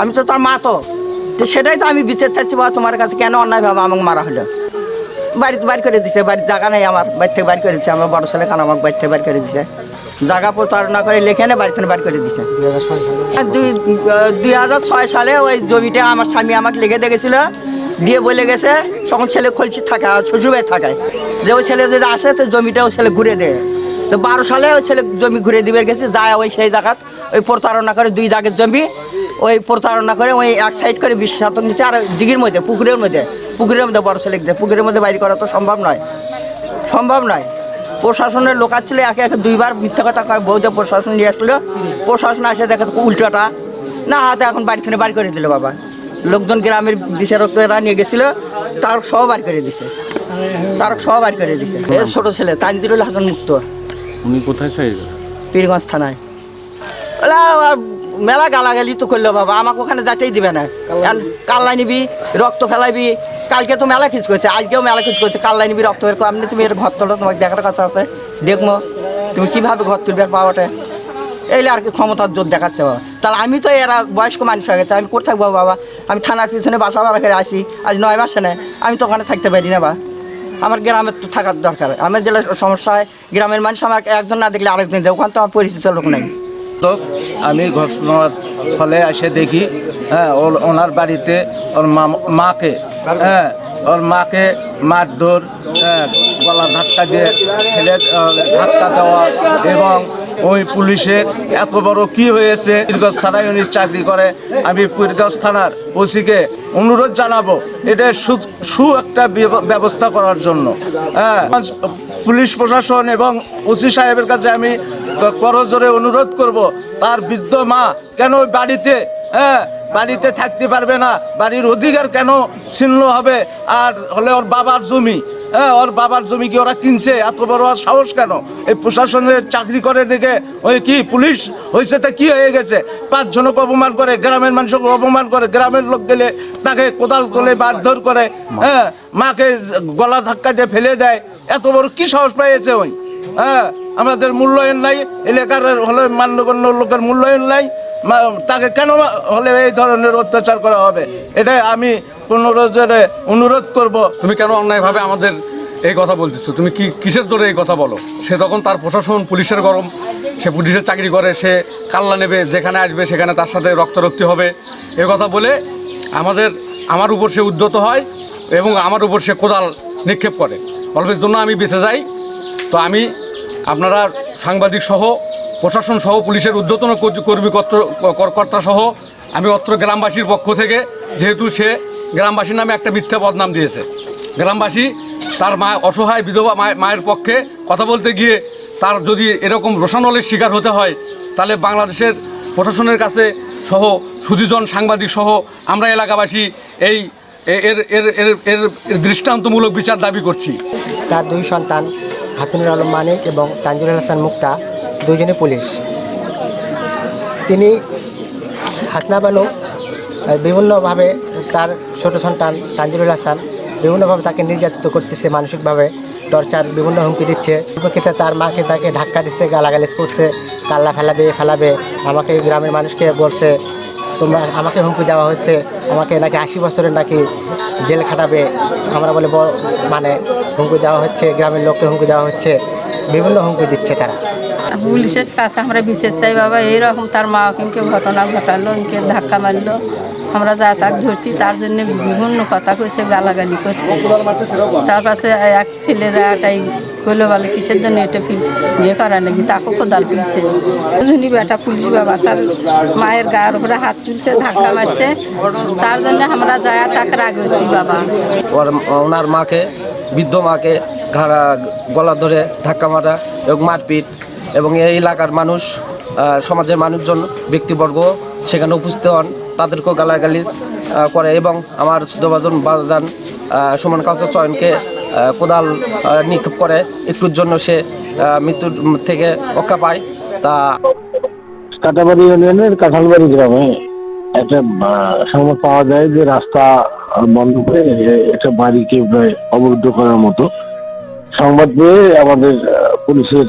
আমি তো তার মা তো। সেটাই তো আমি বিচার চাচ্ছি, বাবা, তোমার কাছে কেন অন্যায়ভাবে আমাকে মারা হলো? বাড়িতে বাড়ি করে দিছে বাড়ির জায়গা নেই আমার, বাড়ি থেকে বাড়ি করে দিচ্ছে আমার বড় ছেলে খান আমাকে বাড়ি থেকে বাড়ি করে দিছে? জায়গা প্রতারণা করে লেখে না বাড়ি থেকে বাড়ি করে দিছে। দুই দুই হাজার ছয় সালে ওই জমিটা আমার স্বামী আমাকে লিখে দেখেছিল দিয়ে বলে গেছে তখন ছেলে খলছি থাকে শ্বশুরবাই থাকে, যে ওই ছেলে যদি আসে, তো জমিটা ওই ছেলে ঘুরে দেয় তো বারো সালে ওই ছেলে জমি ঘুরে দিবে গেছে, যায় ওই সেই জায়গাত, ওই প্রতারণা করে দুই জায়গার জমি ওই প্রতারণা করে ওই এক সাইড করে বিশ শতক নিচে আর দিঘির মধ্যে পুকুরের মধ্যে পুকুরের মধ্যে বড় ছেলে দেয়। পুকুরের মধ্যে বাইরে করা তো সম্ভব নয়। সম্ভব নয়। প্রশাসনের লোক আসছিল একে একে দুইবার মিথ্যা কথা বৌদ্ধ প্রশাসন নিয়ে আসলো প্রশাসন আসে দেখে তো উল্টোটা। না হাতে এখন বাড়ি থেকে বাড়ি করে দিল বাবা। লোকজন গ্রামের বিচারকরা নিয়ে গেছিল তার সহ বাড়ি করে দিছে। তার সহ বাড়ি করে দিছে। এর ছোট ছেলে তানজিরুল হাসান মুক্ত। উনি কোথায় পীরগঞ্জ থানায়। ওলা মেলা গালাগালি তো করল বাবা আমাকে ওখানে যেতেই দিবে না। কাল্লাই নিবি রক্ত ফেলাইবি কালকে তো মেলা কিছু করেছে আজকেও মেলা কিছু করেছে কাল্লাই নিবি রক্ত বের আপনি তুমি এর ঘর তোলো তোমাকে দেখার কথা আছে। দেখব তুমি কীভাবে ঘর তুলবে পাওয়াটা। এইলে আর কি ক্ষমতার জোর দেখাচ্ছে বাবা। তাহলে আমি তো এরা বয়স্ক মানুষ হয়ে গেছে আমি কোথায় থাকব বাবা? আমি থানার পিছনে বাসা ভাড়া করে আসি আজ নয় মাসে নেয় আমি তো ওখানে থাকতে পারি না বা। আমার গ্রামের তো থাকার দরকার। আমার জেলার সমস্যা হয় গ্রামের মানুষ আমার একজন না দেখলে আরেকজন দেয় ওখানে তো আমার পরিচিত লোক নেই। তো আমি ঘটনাস্থলে এসে দেখি হ্যাঁ ওর ওনার বাড়িতে ওর মাকে হ্যাঁ ওর মাকে মারধর হ্যাঁ, গলা ধাক্কা দিয়ে ছেলে ধাক্কা দেওয়া এবং ওই পুলিশের এত বড় কি হয়েছে পীরগঞ্জ থানায় উনি চাকরি করে। আমি পীরগঞ্জ থানার ওসিকে অনুরোধ জানাব এটা সু একটা ব্যবস্থা করার জন্য। হ্যাঁ পুলিশ প্রশাসন এবং ওসি সাহেবের কাছে আমি করজোরে অনুরোধ করব, তার বৃদ্ধ মা কেন বাড়িতে হ্যাঁ বাড়িতে থাকতে পারবে না? বাড়ির অধিকার কেন ছিন্ন হবে? আর হলে ওর বাবার জমি হ্যাঁ ওর বাবার জমি কি ওরা কিনছে? এত বড় ওর সাহস কেন? এই প্রশাসনের চাকরি করে দেখে ওই কি পুলিশ হয়েছে তা কি হয়ে গেছে? পাঁচজনকে অপমান করে, গ্রামের মানুষকে অপমান করে, গ্রামের লোক গেলে তাকে কোদাল তোলে মারধর করে হ্যাঁ মাকে গলা ধাক্কা দিয়ে ফেলে দেয়। এত বড় কি সাহস পেয়েছে ওই? হ্যাঁ আমাদের মূল্যায়ন নাই, এলাকার হলে মান্যগণ্য লোকের মূল্যায়ন নাই তাকে কেন হলে এই ধরনের অত্যাচার করা হবে? এটাই আমি পুনরোজরে অনুরোধ করব। তুমি কেন অন্যায়ভাবে আমাদের এই কথা বলতেছো? তুমি কি কিসের জোরে এই কথা বলো? সে তখন তার প্রশাসন, পুলিশের গরম, সে পুলিশের চাকরি করে, সে কাল্লা নেবে, যেখানে আসবে সেখানে তার সাথে রক্তারক্তি হবে। এ কথা বলে আমাদের, আমার উপর সে উদ্যত হয় এবং আমার উপর সে কোদাল নিক্ষেপ করে। অল্পের জন্য আমি বেঁচে যাই, তো আমি আপনারা সাংবাদিক সহ, প্রশাসন সহ, পুলিশের ঊর্ধ্বতন কর্মী- কর্ত- সহ, আমি অত্র গ্রামবাসীর পক্ষ থেকে, যেহেতু সে গ্রামবাসীর নামে একটা মিথ্যা বদনাম দিয়েছে। গ্রামবাসী তার মা অসহায় বিধবা মায়ের- পক্ষে কথা বলতে গিয়ে তার যদি এরকম রোশানলের শিকার হতে হয়, তাহলে বাংলাদেশের প্রশাসনের কাছে সহ, সুদীজন সাংবাদিক সহ আমরা এলাকাবাসী এই এর এর এর দৃষ্টান্তমূলক বিচার দাবি করছি। তার দুই সন্তান হাসিনুর আলম মানিক এবং তানজুল হাসান মুক্তা দুজনে পুলিশ। তিনি হাসনাব আলম বিভিন্নভাবে তার ছোট সন্তান তানজুরুল হাসান বিভিন্নভাবে তাকে নির্যাতিত করতেছে, মানসিকভাবে টর্চার, বিভিন্ন হুমকি দিচ্ছে। উপক্ষিতে তার মাকে তাকে ধাক্কা দিচ্ছে, গালাগালিজ করছে কাল্লা ফেলাবে ফেলাবে, আমাকে গ্রামের মানুষকে বলছে, তোমরা আমাকে হুমকি দেওয়া হয়েছে, আমাকে নাকি আশি বছরের নাকি জেল খাটাবে। আমরা বলে মানে হুমকি দেওয়া হচ্ছে, গ্রামের লোককে হুমকি দেওয়া হচ্ছে, বিভিন্ন হুমকি দিচ্ছে তারা। পুলিশের কাছে আমরা বিশেষ চাই, বাবা, এইরকম তার মা কিন্তু ঘটনা ঘটালো ধাক্কা মারলো। আমরা যা তাক ধরছি, তার জন্য বিভিন্ন কথা কইছে, গালাগালি করছে। তার কাছে এক ছেলে যায় তাই কইলো বলে, কিসের জন্য এটা ইয়ে করা নাকি? তাকে কোদাল তুলছে। দুজনই বেটা পুলিশ বাবা, তার মায়ের গায়ের উপরে হাত তুলছে, ধাক্কা মারছে। তার জন্য আমরা যায় তাকে রাগেছি বাবা। ওনার মাকে, বৃদ্ধ মাকে ঘাড়া, গলা ধরে ধাক্কা মারা এবং মারপিট এবং এই এলাকার মানুষ সমাজের মানুষজন, ব্যক্তিবর্গ সেখানে উপস্থিত হন। তাদেরকেও গালাগালিজ করে এবং আমার সুদ্ধভাজন বাজান সুমন কাউচার চয়নকে কোদাল নিক্ষেপ করে। একটুর জন্য সে মৃত্যুর থেকে রক্ষা পায়। তা কাটাবাড়ি ইউনিয়নের কাঁঠালবাড়ি গ্রামে একটা সংবাদ পাওয়া যায় যে রাস্তা বন্ধ করে একটা বাড়িকে অবরুদ্ধ করার মতো। সংবাদ পেয়ে আমাদের পুলিশের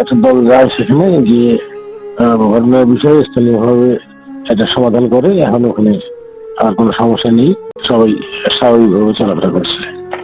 একটা দল যায় সেখানে গিয়ে ঘটনার বিষয়ে স্থানীয়ভাবে এটা সমাধান করে এখন ওখানে আর কোনো সমস্যা নেই। সবাই স্বাভাবিকভাবে চলাফেরা করছে।